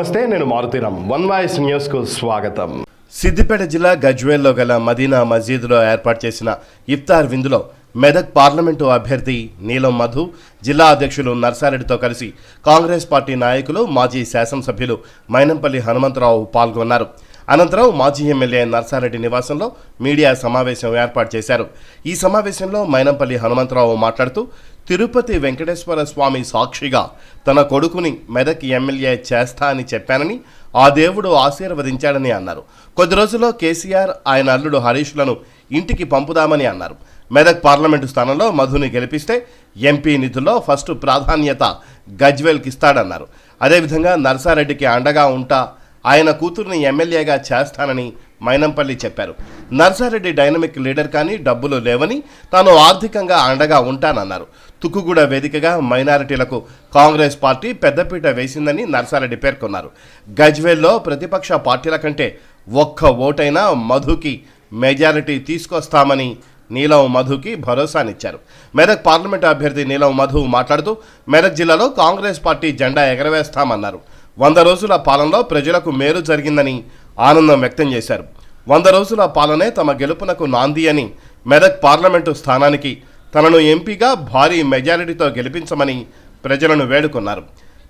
నమస్తే నేను Maruthi Ram one voice న్యూస్కు స్వాగతం. సిద్దిపేట జిల్లా గజ్వేల్లో గల మదీనా మసీదులో ఏర్పాటు చేసిన ఇఫ్తార్ విందులో మెదక్ పార్లమెంటు అభ్యర్థి నీలం మధు జిల్లా అధ్యక్షులు నర్సారెడ్డితో కలిసి కాంగ్రెస్ పార్టీ నాయకులు మాజీ శాసనసభ్యులు మైనంపల్లి హనుమంతరావు పాల్గొన్నారు. అనంతరం మాజీ ఎమ్మెల్యే నర్సారెడ్డి నివాసంలో మీడియా సమావేశం ఏర్పాటు చేశారు. ఈ సమావేశంలో మైనంపల్లి హనుమంతరావు మాట్లాడుతూ తిరుపతి వెంకటేశ్వర స్వామి సాక్షిగా తన కొడుకుని మెదక్ ఎమ్మెల్యే చేస్తా అని చెప్పానని ఆ దేవుడు ఆశీర్వదించాడని అన్నారు. కొద్ది రోజుల్లో కేసీఆర్ ఆయన అల్లుడు హరీష్లను ఇంటికి పంపుదామని అన్నారు. మెదక్ పార్లమెంటు స్థానంలో మధుని గెలిపిస్తే ఎంపీ నిధుల్లో ఫస్ట్ ప్రాధాన్యత గజ్వేల్కి ఇస్తాడన్నారు. అదేవిధంగా నర్సారెడ్డికి అండగా ఉంటా ఆయన కూతుర్ని ఎమ్మెల్యేగా చేస్తానని మైనంపల్లి చెప్పారు. నర్సారెడ్డి డైనమిక్ లీడర్ కానీ డబ్బులు లేవని తాను ఆర్థికంగా అండగా ఉంటానన్నారు. తుక్కుగూడ వేదికగా మైనారిటీలకు కాంగ్రెస్ పార్టీ పెద్దపీట వేసిందని నర్సారెడ్డి పేర్కొన్నారు. గజ్వేల్లో ప్రతిపక్ష పార్టీల కంటే ఒక్క ఓటైనా మధుకి మెజారిటీ తీసుకొస్తామని నీలం మధుకి భరోసానిచ్చారు. మెదక్ పార్లమెంటు అభ్యర్థి నీలం మధు మాట్లాడుతూ మెదక్ జిల్లాలో కాంగ్రెస్ పార్టీ జెండా ఎగరవేస్తామన్నారు. వంద రోజుల పాలనలో ప్రజలకు మేలు జరిగిందని ఆనందం వ్యక్తం చేశారు. వంద రోజుల పాలనే తమ గెలుపునకు నాంది అని మెదక్ పార్లమెంటు స్థానానికి తనను ఎంపీగా భారీ మెజారిటీతో గెలిపించమని ప్రజలను వేడుకున్నారు.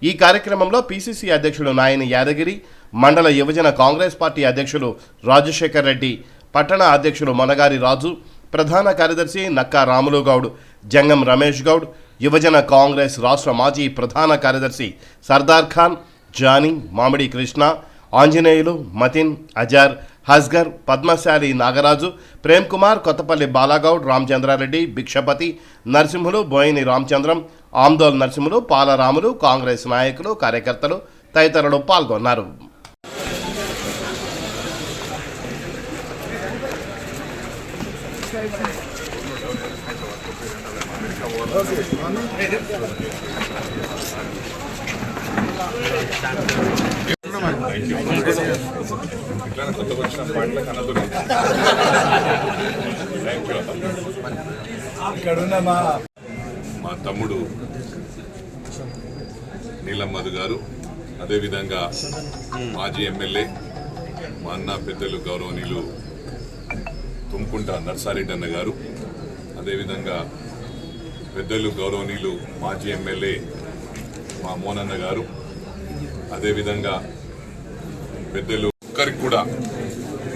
ఈ కార్యక్రమంలో పీసీసీ అధ్యక్షుడు నాయని యాదగిరి మండల యువజన కాంగ్రెస్ పార్టీ అధ్యక్షులు రాజశేఖర్ రెడ్డి పట్టణ అధ్యక్షులు మొనగారి రాజు ప్రధాన కార్యదర్శి నక్కా రాములు గౌడ్ జంగం రమేష్ గౌడ్ యువజన కాంగ్రెస్ రాష్ట్ర మాజీ ప్రధాన కార్యదర్శి సర్దార్ ఖాన్ జానీ మామిడి కృష్ణ ఆంజనేయులు మతిన్ అజార్ హస్గర్ పద్మశాలి నాగరాజు ప్రేమ్ కుమార్ కొత్తపల్లి బాలాగౌడ్ రామచంద్రారెడ్డి భిక్షపతి నరసింహులు బోయిని రామచంద్రం ఆందోళ్ నరసింహులు పాలరాములు కాంగ్రెస్ నాయకులు కార్యకర్తలు తదితరులు పాల్గొన్నారు. మా తమ్ముడు నీలమ్మధు గారు. అదేవిధంగా మాజీ ఎమ్మెల్యే మా అన్న పెద్దలు గౌరవనీయులు తుమ్కుంట నర్సారెడ్డి అన్న గారు. అదేవిధంగా పెద్దలు గౌరవనీయులు మాజీ ఎమ్మెల్యే మా మోనన్న గారు. అదేవిధంగా పెద్దలు ఒక్కరికి కూడా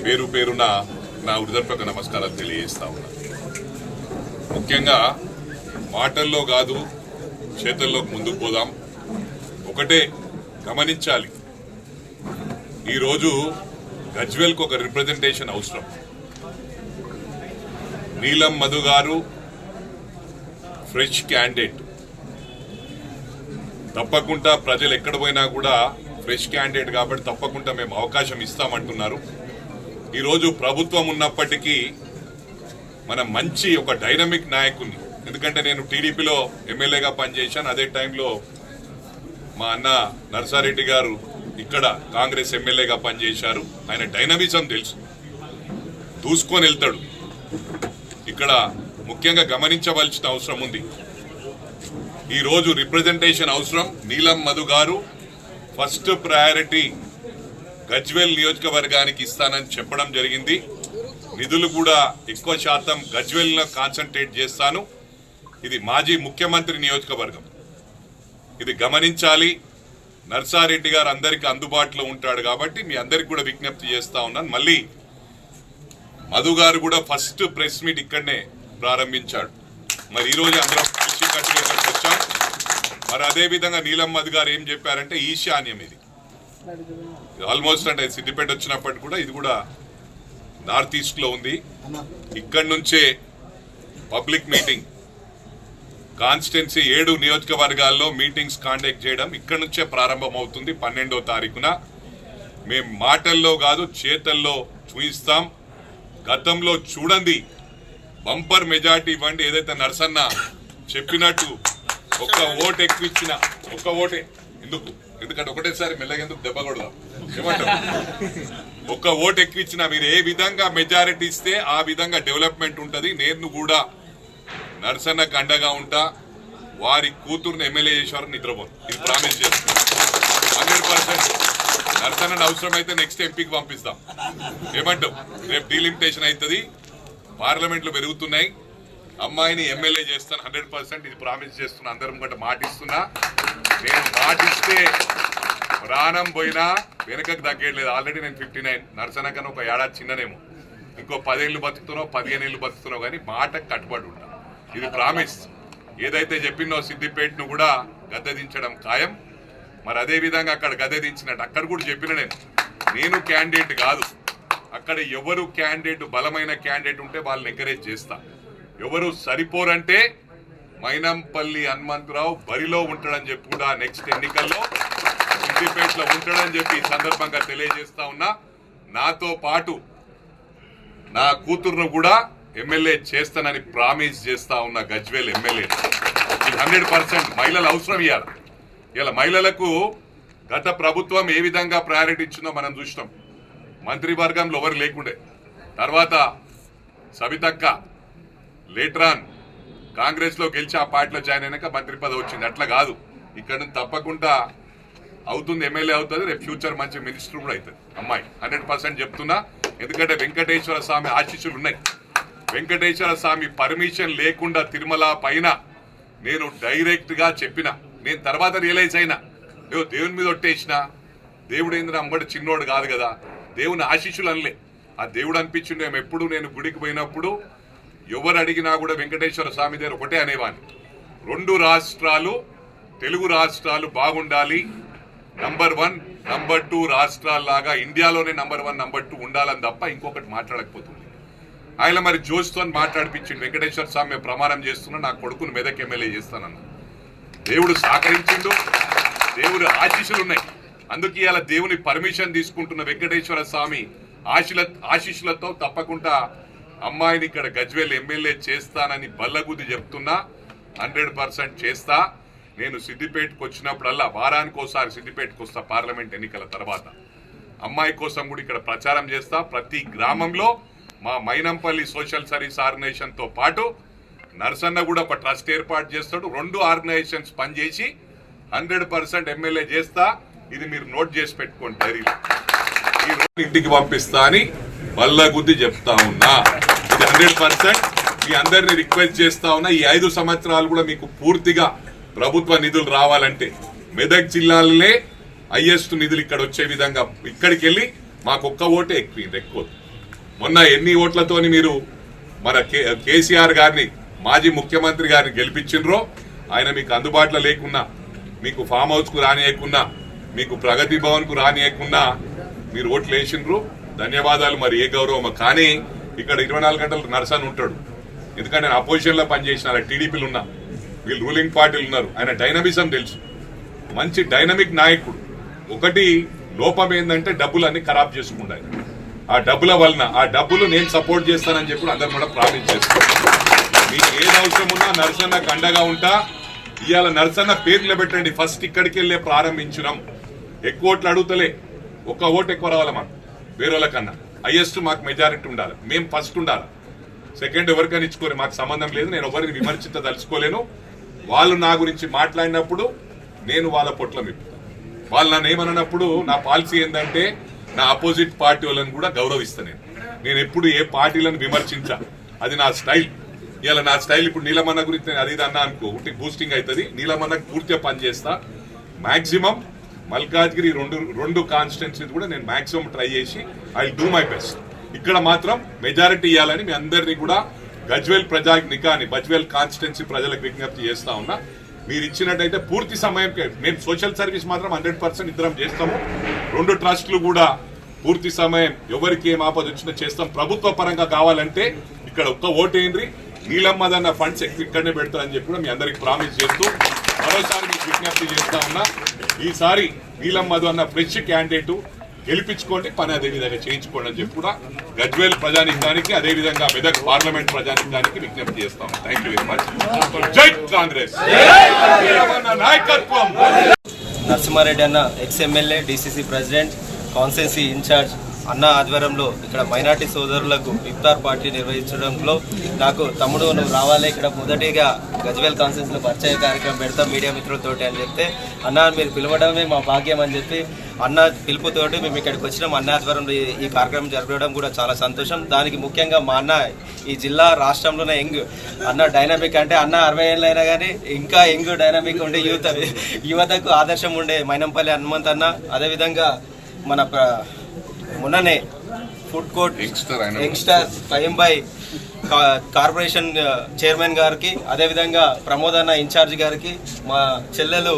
పేరు పేరున నా హృదయపూర్వక నమస్కారాలు తెలియజేస్తా ఉన్నా. ముఖ్యంగా మాటల్లో కాదు చేతల్లో ముందుకు పోదాం. ఒకటే గమనించాలి. ఈరోజు గజ్వెల్కి ఒక రిప్రజెంటేషన్ అవసరం. నీలం మధు గారు ఫ్రెష్ క్యాండిడేట్. తప్పకుండా ప్రజలు ఎక్కడ పోయినా కూడా ఫ్రెష్ క్యాండిడేట్ కాబట్టి తప్పకుండా మేము అవకాశం ఇస్తామంటున్నారు. ఈరోజు ప్రభుత్వం ఉన్నప్పటికీ మన మంచి ఒక డైనమిక్ నాయకుని ఎందుకంటే నేను టీడీపీలో ఎమ్మెల్యేగా పనిచేశాను అదే టైంలో మా అన్న నర్సారెడ్డి గారు ఇక్కడ కాంగ్రెస్ ఎమ్మెల్యేగా పనిచేశారు. ఆయన డైనమిజం తెలుసు. దూసుకొని వెళ్తాడు. ఇక్కడ ముఖ్యంగా గమనించవలసిన అవసరం ఉంది. ఈ రోజు రిప్రజెంటేషన్ అవసరం. నీలం మధు గారు ఫస్ట్ ప్రయారిటీ గజ్వేల్ నియోజకవర్గానికి ఇస్తానని చెప్పడం జరిగింది. నిధులు కూడా ఎక్కువ శాతం గజ్వేల్లో కాన్సన్ట్రేట్ చేస్తాను. ఇది మాజీ ముఖ్యమంత్రి నియోజకవర్గం. ఇది గమనించాలి. నర్సారెడ్డి గారు అందరికీ అందుబాటులో ఉంటాడు కాబట్టి మీ అందరికి కూడా విజ్ఞప్తి చేస్తా ఉన్నాను. మళ్ళీ మధు గారు కూడా ఫస్ట్ ప్రెస్ మీట్ ఇక్కడనే ప్రారంభించాడు. మరి ఈ రోజు అందరం కలిసి కట్టుగా ఇక్కడికి మరి అదే విధంగా గారు ఏం చెప్పారంటే ఈశాన్యం ఇది. ఆల్మోస్ట్ అంటే సిద్దిపేట వచ్చినప్పటికి కూడా ఇది కూడా నార్త్ ఈస్ట్లో ఉంది. ఇక్కడి నుంచే పబ్లిక్ మీటింగ్. కాన్స్టిట్యున్సీ ఏడు నియోజకవర్గాల్లో మీటింగ్స్ కాండక్ట్ చేయడం ఇక్కడి నుంచే ప్రారంభమవుతుంది పన్నెండో తారీఖున. మేము మాటల్లో కాదు చేతల్లో చూయిస్తాం. గతంలో చూడండి బంపర్ మెజార్టీ ఇవ్వండి ఏదైతే నరసన్న చెప్పినట్టు ఒక్క ఓటు ఎక్కువ ఇచ్చిన ఒక్క ఓటే. ఎందుకు? ఎందుకంటే ఒకటేసారి మెల్లగెందుకు దెబ్బ కొడదాం? ఏమంటారు ఒక్క ఓటు ఎక్కువ ఇచ్చిన మీరు ఏ విధంగా మెజారిటీ ఇస్తే ఆ విధంగా డెవలప్మెంట్ ఉంటుంది. నేను కూడా నర్సన్నకు అండగా ఉంటా. వారి కూతురుని ఎమ్మెల్యే చేసేవారు నిద్రపోను. ఇది ప్రామిస్ చేస్తాను హండ్రెడ్ పర్సెంట్. నర్సన్న అవసరమైతే నెక్స్ట్ ఎంపీకి పంపిస్తాం. ఏమంటాం రేపు డీలిమిటేషన్ అవుతుంది. పార్లమెంట్లు పెరుగుతున్నాయి. అమ్మాయిని ఎమ్మెల్యే చేస్తాను హండ్రెడ్ పర్సెంట్ ఇది ప్రామిస్ చేస్తున్నా అందరం కూడా మాటిస్తున్నా. నేను మాటిస్తే ప్రాణం పోయినా వెనకకు తగ్గేయలేదు ఆల్రెడీ నేను ఫిఫ్టీ నైన్ నర్సన ఒక ఏడాది చిన్ననేమో. ఇంకో పదేళ్ళు బతుకుతున్నావు పదిహేను ఏళ్ళు బతుకుతున్నావు కానీ మాటకు కట్టుబడి ఉంటా. ఇది ప్రామిస్. ఏదైతే చెప్పినో సిద్దిపేటను కూడా గద్దె దించడం ఖాయం. మరి అదే విధంగా అక్కడ గద్దె దించినట్టు అక్కడ కూడా చెప్పిన నేను. నేను క్యాండిడేట్ కాదు. అక్కడ ఎవరు క్యాండిడేట్ బలమైన క్యాండిడేట్ ఉంటే వాళ్ళని ఎంకరేజ్ చేస్తా. ఎవరు సరిపోరంటే మైనంపల్లి హనుమంతరావు బరిలో ఉంటాడని చెప్పి కూడా నెక్స్ట్ ఎన్నికల్లో సిద్దిపేటలో ఉంటాడని చెప్పి సందర్భంగా తెలియజేస్తా ఉన్నా. నాతో పాటు నా కూతురును కూడా ఎమ్మెల్యే చేస్తానని ప్రామిస్ చేస్తా ఉన్న గజ్వేల్ ఎమ్మెల్యే. ఇది హండ్రెడ్ పర్సెంట్ మహిళలు అవసరం ఇవ్వాలి ఇలా మహిళలకు గత ప్రభుత్వం ఏ విధంగా ప్రయారిటీ ఇచ్చిందో మనం చూసినాం. మంత్రివర్గంలో ఎవరు లేకుండే. తర్వాత సవితక్క లేట్రాన్ కాంగ్రెస్లో గెలిచి ఆ పార్టీలో జాయిన్ అయినాక మంత్రి పదవి వచ్చింది. అట్లా కాదు. ఇక్కడ నుంచి తప్పకుండా అవుతుంది ఎమ్మెల్యే అవుతుంది రేపు ఫ్యూచర్ మంచి మినిస్టర్ కూడా అవుతుంది. అమ్మాయి హండ్రెడ్ పర్సెంట్ చెప్తున్నా. ఎందుకంటే వెంకటేశ్వర స్వామి ఆశీస్సులు ఉన్నాయి. వెంకటేశ్వర స్వామి పర్మిషన్ లేకుండా తిరుమల పైన నేను డైరెక్ట్గా చెప్పిన. నేను తర్వాత రియలైజ్ అయినా. ఏదో దేవుని మీద ఒట్టేసిన దేవుడు ఏంది అమ్మడు చిన్నోడు కాదు కదా? దేవుని ఆశీస్సులు అనలే. ఆ దేవుడు అనిపించింది మేము ఎప్పుడు నేను గుడికి పోయినప్పుడు ఎవరు అడిగినా కూడా వెంకటేశ్వర స్వామి దగ్గర ఒకటే అనేవాడిని రెండు రాష్ట్రాలు తెలుగు రాష్ట్రాలు బాగుండాలి. నంబర్ వన్ నంబర్ టూ రాష్ట్రాల్లాగా ఇండియాలోనే నంబర్ వన్ నంబర్ టూ ఉండాలని తప్ప ఇంకొకటి మాట్లాడకపోతుంది. ఆయన మరి జోష్తో మాట్లాడిపించిండు. వెంకటేశ్వర స్వామి ప్రమాణం చేస్తున్నా నా కొడుకును మెదక్ ఎమ్మెల్యే చేస్తానన్న. దేవుడు సహకరించిండు. దేవుడు ఆశీస్సులు ఉన్నాయి అందుకే ఇలా దేవుని పర్మిషన్ తీసుకుంటున్న వెంకటేశ్వర స్వామి ఆశీల ఆశీస్సులతో తప్పకుండా అమ్మాయిని ఇక్కడ గజ్వేల్ ఎమ్మెల్యే చేస్తానని బల్లగుద్ది చెప్తున్నా హండ్రెడ్ పర్సెంట్ చేస్తా. నేను సిద్దిపేటకు వచ్చినప్పుడల్లా వారానికి ఒకసారి సిద్దిపేటకు వస్తా పార్లమెంట్ ఎన్నికల తర్వాత. అమ్మాయి కోసం కూడా ఇక్కడ ప్రచారం చేస్తా. ప్రతి గ్రామంలో మా మైనంపల్లి సోషల్ సర్వీస్ ఆర్గనైజేషన్తో పాటు నర్సన్న కూడా ఒక ట్రస్ట్ ఏర్పాటు చేస్తాడు. రెండు ఆర్గనైజేషన్స్ పనిచేసి హండ్రెడ్ పర్సెంట్ ఎమ్మెల్యే చేస్తా. ఇది మీరు నోట్ చేసి పెట్టుకోండి డైరీలో. ఈ రోజు ఇంటికి పంపిస్తా అని బల్లగుద్ది చెప్తా ఉన్నా. ఇది హండ్రెడ్ పర్సెంట్. మీ అందరిని రిక్వెస్ట్ చేస్తా ఉన్నా. ఈ ఐదు సంవత్సరాలు కూడా మీకు పూర్తిగా ప్రభుత్వ నిధులు రావాలంటే మెదక్ జిల్లాలనే హైయెస్ట్ నిధులు ఇక్కడ వచ్చే విధంగా ఇక్కడికి వెళ్ళి మాకు ఒక్క ఓటే ఎక్కువ ఎక్కువ. మొన్న ఎన్ని ఓట్లతోని మీరు మన కే- కేసీఆర్ గారిని మాజీ ముఖ్యమంత్రి గారిని గెలిపించినరో ఆయన మీకు అందుబాటులో లేకున్నా మీకు ఫామ్ హౌస్కు రానియకున్నా మీకు ప్రగతి భవన్కు రానియకున్నా మీరు ఓట్లు వేసినరు ధన్యవాదాలు. మరి ఏ గౌరవం కానీ ఇక్కడ ఇరవై నాలుగు గంటలు నర్సన్ ఉంటాడు. ఎందుకంటే నేను అపోజిషన్లో పనిచేసిన టీడీపీలు ఉన్నా. వీళ్ళు రూలింగ్ పార్టీలు ఉన్నారు. ఆయన డైనమిజం తెలుసు. మంచి డైనమిక్ నాయకుడు. ఒకటి లోపం ఏంటంటే డబ్బులు అన్ని ఖరాబ్ చేసుకుంటాయి. ఆ డబ్బుల వలన ఆ డబ్బులు నేను సపోర్ట్ చేస్తానని చెప్పి అందరు కూడా ప్రార్థించేస్తాను మీకు ఏది అవసరం ఉన్నా నర్సన్న అండగా ఉంటా. ఇవాళ నర్సన్న పేర్లు పెట్టండి. ఫస్ట్ ఇక్కడికి వెళ్ళే ప్రారంభించినాం. ఎక్కువ ఓట్లు అడుగుతలే. ఒక్క ఓటు ఎక్కువ రావాలి మనం వేరే కన్నా. హైయెస్ట్ మాకు మెజారిటీ ఉండాలి. మేము ఫస్ట్ ఉండాలి. సెకండ్ ఎవరికైనా ఇచ్చుకోరు. మాకు సంబంధం లేదు. నేను ఎవరిని విమర్శించ తలుచుకోలేను వాళ్ళు నా గురించి మాట్లాడినప్పుడు నేను వాళ్ళ పొట్ల మెప్పుతాను వాళ్ళు నన్ను ఏమన్నప్పుడు నా పాలసీ ఏంటంటే నా అపోజిట్ పార్టీ వాళ్ళని కూడా గౌరవిస్తాను నేను. నేను ఎప్పుడు ఏ పార్టీలను విమర్శించా. అది నా స్టైల్. ఇలా నా స్టైల్ ఇప్పుడు నీలమన్న గురించి నేను అది ఇది అన్నా అనుకో ఉంటే బూస్టింగ్ అవుతుంది. నీలమన్నకు పూర్తిగా పనిచేస్తా. మాక్సిమం మల్కాజ్గిరి రెండు రెండు కాన్స్టిట్యున్సీ కూడా నేను మాక్సిమం ట్రై చేసి ఐ డూ మై బెస్ట్ ఇక్కడ మాత్రం మెజారిటీ ఇవ్వాలని మీ అందరినీ కూడా గజ్వేల్ ప్రజానికాని బజ్వేల్ కాన్స్టిట్యున్సీ ప్రజలకు విజ్ఞప్తి చేస్తా ఉన్నా. మీరు ఇచ్చినట్టయితే పూర్తి సమయం మేము సోషల్ సర్వీస్ మాత్రం హండ్రెడ్ పర్సెంట్ ఇద్దరం చేస్తాము. రెండు ట్రస్ట్లు కూడా పూర్తి సమయం ఎవరికి ఏం ఆపద వచ్చినా చేస్తాం. ప్రభుత్వ పరంగా కావాలంటే ఇక్కడ ఒక్క ఓటేయండి నీలమ్మదన్న ఫండ్స్ ఎక్కువ ఇక్కడనే పెడతారని చెప్పి కూడా మీ అందరికి ప్రామిస్ చేస్తూ మరోసారి మీకు విజ్ఞప్తి చేస్తా ఉన్నా ఈసారి నీలమ్మదు అన్న ఫ్రెష్ క్యాండిడేట్ గెలిపించుకోండి పని అదేవిధంగా చేయించుకోండి అని చెప్పి కూడా గజ్వేల్ ప్రజానికానికి అదేవిధంగా మెదక్ పార్లమెంట్ ప్రజానికానికి విజ్ఞప్తి చేస్తాం థ్యాంక్ యూ వెరీ మచ్ జై కాంగ్రెస్. నరసింహారెడ్డి అన్న ex MLA DCC president constituency incharge అన్న ఆధ్వర్యంలో ఇక్కడ మైనార్టీ సోదరులకు ఇఫ్తార్ పార్టీ నిర్వహించడంలో నాకు తమ్ముడు నువ్వు రావాలి. ఇక్కడ మొదటిగా గజ్వేల్ కాన్సెన్స్లో పరిచయ కార్యక్రమం పెడతాం మీడియా మిత్రులతోటి అని చెప్తే అన్న మీరు పిలవడమే మా భాగ్యం అని చెప్పి అన్న పిలుపుతోటి మేము ఇక్కడికి వచ్చినాం. అన్న ఆధ్వర్యంలో ఈ- కార్యక్రమం జరపడం కూడా చాలా సంతోషం. దానికి ముఖ్యంగా మా అన్న ఈ జిల్లా రాష్ట్రంలోనే యంగ్. అన్న డైనమిక్ అంటే అన్న అరవై ఏళ్ళు అయినా కానీ ఇంకా యంగ్ డైనమిక్ ఉండే యువత యువతకు ఆదర్శం ఉండే మైనంపల్లి హనుమంత్ అన్న. అదేవిధంగా మన మొన్ననే food court youngster fame by corporation chairman గారికి అదేవిధంగా ప్రమోద్ అన్న ఇన్ఛార్జ్ గారికి మా చెల్లెలు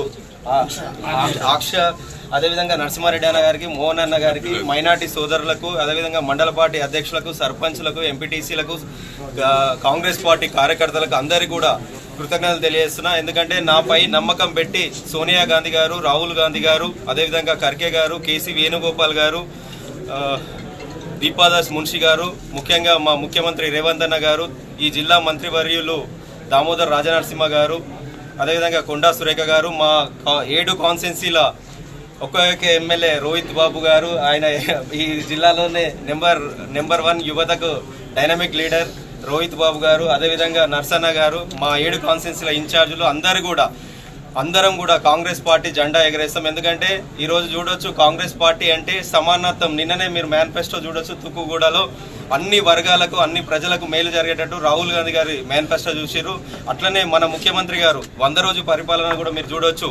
ఆ, ఆ- అక్ష అదేవిధంగా నరసింహారెడ్డి అన్న గారికి మోహన్ అన్న గారికి మైనార్టీ సోదరులకు అదేవిధంగా మండల పార్టీ అధ్యక్షులకు సర్పంచ్లకు ఎంపీటీసీలకు కాంగ్రెస్ పార్టీ కార్యకర్తలకు అందరికీ కూడా కృతజ్ఞతలు తెలియజేస్తున్నా. ఎందుకంటే నాపై నమ్మకం పెట్టి సోనియా గాంధీ గారు రాహుల్ గాంధీ గారు అదేవిధంగా ఖర్గే గారు కేసీ వేణుగోపాల్ గారు దీపాదాస్ మున్షి గారు ముఖ్యంగా మా ముఖ్యమంత్రి రేవంత్ అన్న గారు ఈ జిల్లా మంత్రివర్యులు దామోదర్ రాజనరసింహ గారు అదేవిధంగా కొండా సురేఖ గారు మా కా- ఏడు కాన్స్టెన్సీల ఒక్కొక్క ఎమ్మెల్యే రోహిత్ బాబు గారు ఆయన ఈ జిల్లాలోనే నెంబర్ నెంబర్ వన్ యువతకు డైనమిక్ లీడర్ రోహిత్ బాబు గారు అదేవిధంగా నర్సన్న గారు మా ఏడు కాన్స్టెన్సీల ఇన్ఛార్జీలు అందరూ కూడా అందరం కూడా కాంగ్రెస్ పార్టీ జెండా ఎగరేస్తాం. ఎందుకంటే ఈ రోజు చూడొచ్చు కాంగ్రెస్ పార్టీ అంటే సమానత్వం. నిన్ననే మీరు మేనిఫెస్టో చూడొచ్చు తుక్కుగూడలో అన్ని వర్గాలకు అన్ని ప్రజలకు మేలు జరిగేటట్టు రాహుల్ గాంధీ గారి మేనిఫెస్టో చూసిర్రు. అట్లనే మన ముఖ్యమంత్రి గారు వంద రోజు పరిపాలన కూడా మీరు చూడొచ్చు.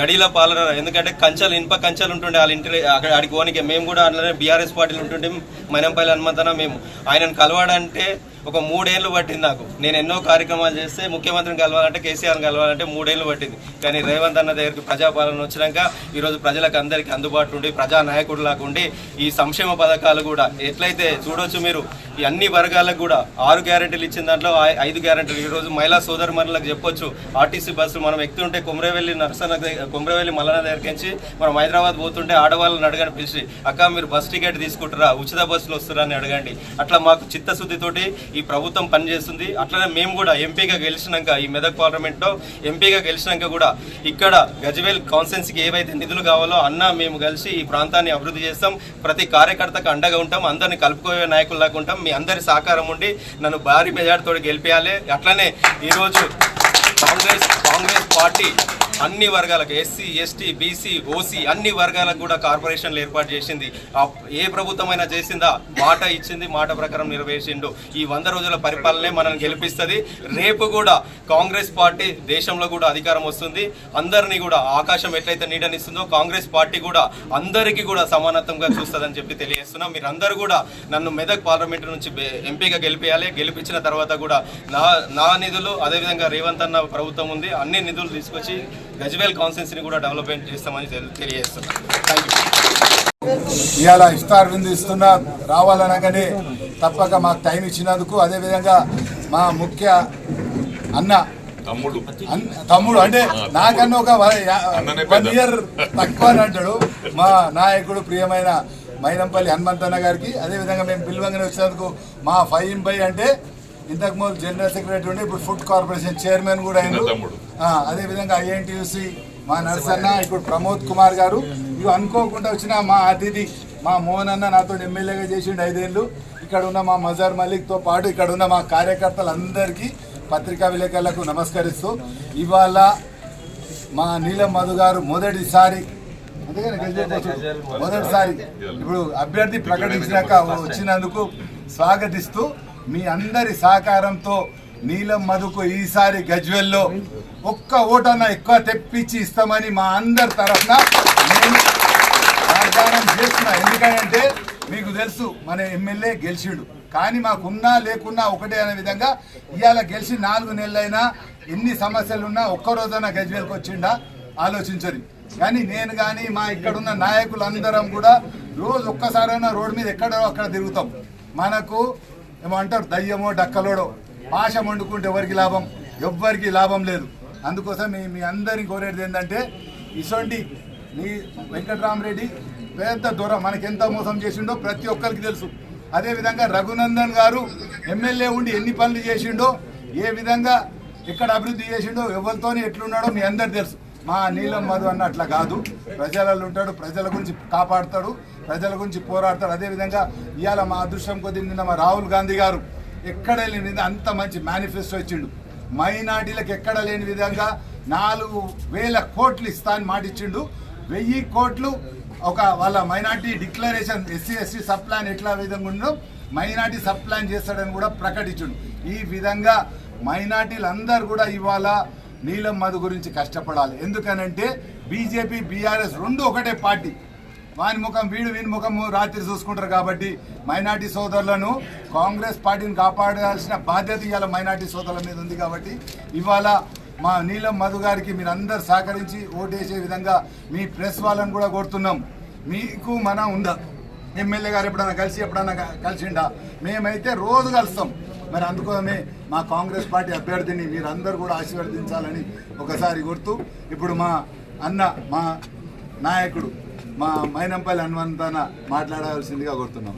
గడిల పాలన ఎందుకంటే కంచెలు ఇనుప కంచెలు ఉంటుండే వాళ్ళ ఇంటి అక్కడ ఆడికి పోనీకి. మేము కూడా అట్లనే బీఆర్ఎస్ పార్టీలు ఉంటుండే మైనంపల్లి హనుమంతన మేము. ఆయనను కలవాడంటే ఒక మూడేళ్ళు పట్టింది నాకు. నేను ఎన్నో కార్యక్రమాలు చేస్తే ముఖ్యమంత్రిని కలవాలంటే కేసీఆర్ని కలవాలంటే మూడేళ్ళు పట్టింది. కానీ రేవంత్ అన్న దగ్గరికి ప్రజాపాలన వచ్చినాక ఈరోజు ప్రజలకు అందరికీ అందుబాటులో ఉండి ప్రజా నాయకుడిలాగా ఉండి ఈ సంక్షేమ పథకాలు కూడా ఎట్లయితే చూడొచ్చు మీరు ఈ అన్ని వర్గాలకు కూడా ఆరు గ్యారెంటీలు ఇచ్చిన దాంట్లో ఐ- ఐదు గ్యారెంటీలు. ఈరోజు మహిళా సోదరుమణులకు చెప్పొచ్చు. ఆర్టీసీ బస్సులు మనం ఎక్కుతుంటే కొమరవెల్లి నరసన కొమరవెల్లి కుమ్రవెల్లి మల్లన దగ్గరికి మనం హైదరాబాద్ పోతుంటే ఆడవాళ్ళని అడగండి పిలిచి అక్క మీరు బస్ టికెట్ తీసుకుంటారా? ఉచిత బస్సులు వస్తారా? అని అడగండి. అట్లా మాకు చిత్తశుద్ధితోటి ఈ ప్రభుత్వం పనిచేస్తుంది. అట్లనే మేము కూడా ఎంపీగా గెలిచినాక ఈ మెదక్ పార్లమెంట్లో ఎంపీగా గెలిచినాక కూడా ఇక్కడ గజ్వేల్ కాన్సెన్స్కి ఏవైతే నిధులు కావాలో అన్న మేము కలిసి ఈ ప్రాంతాన్ని అభివృద్ధి చేస్తాం. ప్రతి కార్యకర్తకు అండగా ఉంటాం. అందరిని కలుపుకోయే నాయకుల్లాగా ఉంటాం. మీ అందరి సహకారం ఉండి నన్ను భారీ మెజార్టీతో గెలిపించాలి అట్లనే ఈరోజు కాంగ్రెస్ కాంగ్రెస్ పార్టీ అన్ని వర్గాలకు ఎస్సీ ఎస్టీ బీసీ ఓసీ అన్ని వర్గాలకు కూడా కార్పొరేషన్లు ఏర్పాటు చేసింది. ఏ ఏ ప్రభుత్వమైనా చేసిందా? మాట ఇచ్చింది మాట ప్రకారం నెరవేర్చిండు ఈ వంద రోజుల పరిపాలనే మనల్ని గెలిపిస్తుంది. రేపు కూడా కాంగ్రెస్ పార్టీ దేశంలో కూడా అధికారం వస్తుంది. అందరినీ కూడా ఆకాశం ఎట్లయితే నీడనిస్తుందో కాంగ్రెస్ పార్టీ కూడా అందరికీ కూడా సమానత్వంగా చూస్తుందని చెప్పి తెలియజేస్తున్నాం. మీరందరూ కూడా నన్ను మెదక్ పార్లమెంట్ నుంచి ఎంపీగా గెలిపించాలి గెలిపించిన తర్వాత కూడా నా నా నిధులు అదేవిధంగా రేవంత్ అన్న ప్రభుత్వం ఉంది. అన్ని నిధులు తీసుకొచ్చి గజ్వేల్ కాన్స్టెన్సీని కూడా డెవలప్మెంట్ చేస్తామని తెలి- తెలియజేస్తున్నాను థ్యాంక్ యూ ఇవాళ ఇఫ్తార్ విందు ఇస్తున్నా రావాలనగానే తప్పక మాకు టైం ఇచ్చినందుకు అదేవిధంగా మా ముఖ్య అన్న తమ్ముడు. అన్- తమ్ముడు అంటే నాకన్నా ఒక వన్. ఇయర్ తక్కువ అని అంటాడు. మా నాయకుడు ప్రియమైన మైనంపల్లి హనుమంతన్న గారికి అదేవిధంగా మేము పిలువంగానే వచ్చినందుకు మా ఫైవ్ బై అంటే ఇంతకు ముందు జనరల్ సెక్రటరీ ఉండి ఇప్పుడు ఫుడ్ కార్పొరేషన్ చైర్మన్ కూడా. ఆ, అదేవిధంగా ఐఎన్టీయూసి మా నరసన్న ఇప్పుడు ప్రమోద్ కుమార్ గారు. ఇవి అనుకోకుండా వచ్చిన మా అతిథి మా మోహన్ అన్న నాతో ఎమ్మెల్యేగా చేసిండు ఐదేళ్ళు. ఇక్కడ ఉన్న మా మజార్ మలిక్తో పాటు ఇక్కడ ఉన్న మా కార్యకర్తలందరికీ పత్రికా విలేకరులకు నమస్కరిస్తూ ఇవాళ మా నీలం మధు గారు మొదటిసారి మొదటిసారి. ఇప్పుడు అభ్యర్థి ప్రకటించినాక వచ్చినందుకు స్వాగతిస్తూ మీ అందరి సహకారంతో నీలం మధుకు ఈసారి గజ్వెల్లో ఒక్క ఓటన్నా ఎక్కువ తెప్పించి ఇస్తామని మా అందరి తరఫున నేను వాగ్దానం చేస్తున్నా. ఎందుకంటే మీకు తెలుసు మన ఎమ్మెల్యే గెలిచిడు. కానీ మాకున్నా లేకున్నా ఒకటే అనే విధంగా ఇవాళ గెలిచి నాలుగు నెలలైనా ఎన్ని సమస్యలున్నా ఒక్క రోజైనా గజ్వేల్కి వచ్చిండా? ఆలోచించరు. కానీ నేను కానీ మా ఇక్కడున్న నాయకులందరం కూడా రోజు ఒక్కసారైనా రోడ్డు మీద ఎక్కడో అక్కడ తిరుగుతాం. మనకు ఏమో అంటారు దయ్యమో డక్కలోడో. పాశం వండుకుంటే ఎవరికి లాభం? ఎవ్వరికి లాభం లేదు. అందుకోసం మీ మీ అందరిని కోరేది ఏంటంటే ఇసొంటి మీ వెంకట్రామరెడ్డి పెద్ద దూర మనకి ఎంత మోసం చేసిండో ప్రతి ఒక్కరికి తెలుసు. అదేవిధంగా రఘునందన్ గారు ఎమ్మెల్యే ఉండి ఎన్ని పనులు చేసిండో ఏ విధంగా ఎక్కడ అభివృద్ధి చేసిండో ఎవరితోనే ఎట్లున్నాడో మీ అందరు తెలుసు. మా నీలం మధు అన్న అట్లా కాదు. ప్రజలలో ఉంటాడు ప్రజల గురించి కాపాడుతాడు. ప్రజల గురించి పోరాడతాడు అదేవిధంగా ఇవాళ మా అదృష్టం కొద్ది నిన్న మా రాహుల్ గాంధీ గారు ఎక్కడ లేని అంత మంచి మేనిఫెస్టో ఇచ్చిండు. మైనార్టీలకు ఎక్కడ లేని విధంగా నాలుగు వేల కోట్లు ఇస్తా అని మాట ఇచ్చిండు. వెయ్యి కోట్లు ఒక వాళ్ళ minority declaration SC ST sub plan ఎట్లా విధంగా ఉందో మైనార్టీ సబ్ ప్లాన్ చేస్తాడని కూడా ప్రకటించుండు. ఈ విధంగా మైనార్టీలందరూ కూడా ఇవాళ నీలం మధు గురించి కష్టపడాలి. ఎందుకనంటే బీజేపీ బీఆర్ఎస్ రెండు ఒకటే పార్టీ. వాని ముఖం వీడు వీని ముఖము రాత్రి చూసుకుంటారు కాబట్టి మైనార్టీ సోదరులను కాంగ్రెస్ పార్టీని కాపాడాల్సిన బాధ్యత ఇవాళ మైనార్టీ సోదరుల మీద ఉంది కాబట్టి ఇవాళ మా నీలం మధు గారికి మీరు అందరు సహకరించి ఓటేసే విధంగా మీ ప్రెస్ వాళ్ళని కూడా కోరుతున్నాం మీకు మన ఉందా ఎమ్మెల్యే గారు ఎప్పుడన్నా కలిసి ఎప్పుడన్నా కలిసిండా? మేమైతే రోజు కలుస్తాం. మరి అందుకోసమే మా కాంగ్రెస్ పార్టీ అభ్యర్థిని మీరు అందరు కూడా ఆశీర్వదించాలని ఒకసారి గుర్తు ఇప్పుడు మా అన్న మా నాయకుడు మా మైనంపల్లి హనుమంతాన మాట్లాడవలసిందిగా కోరుతున్నాం.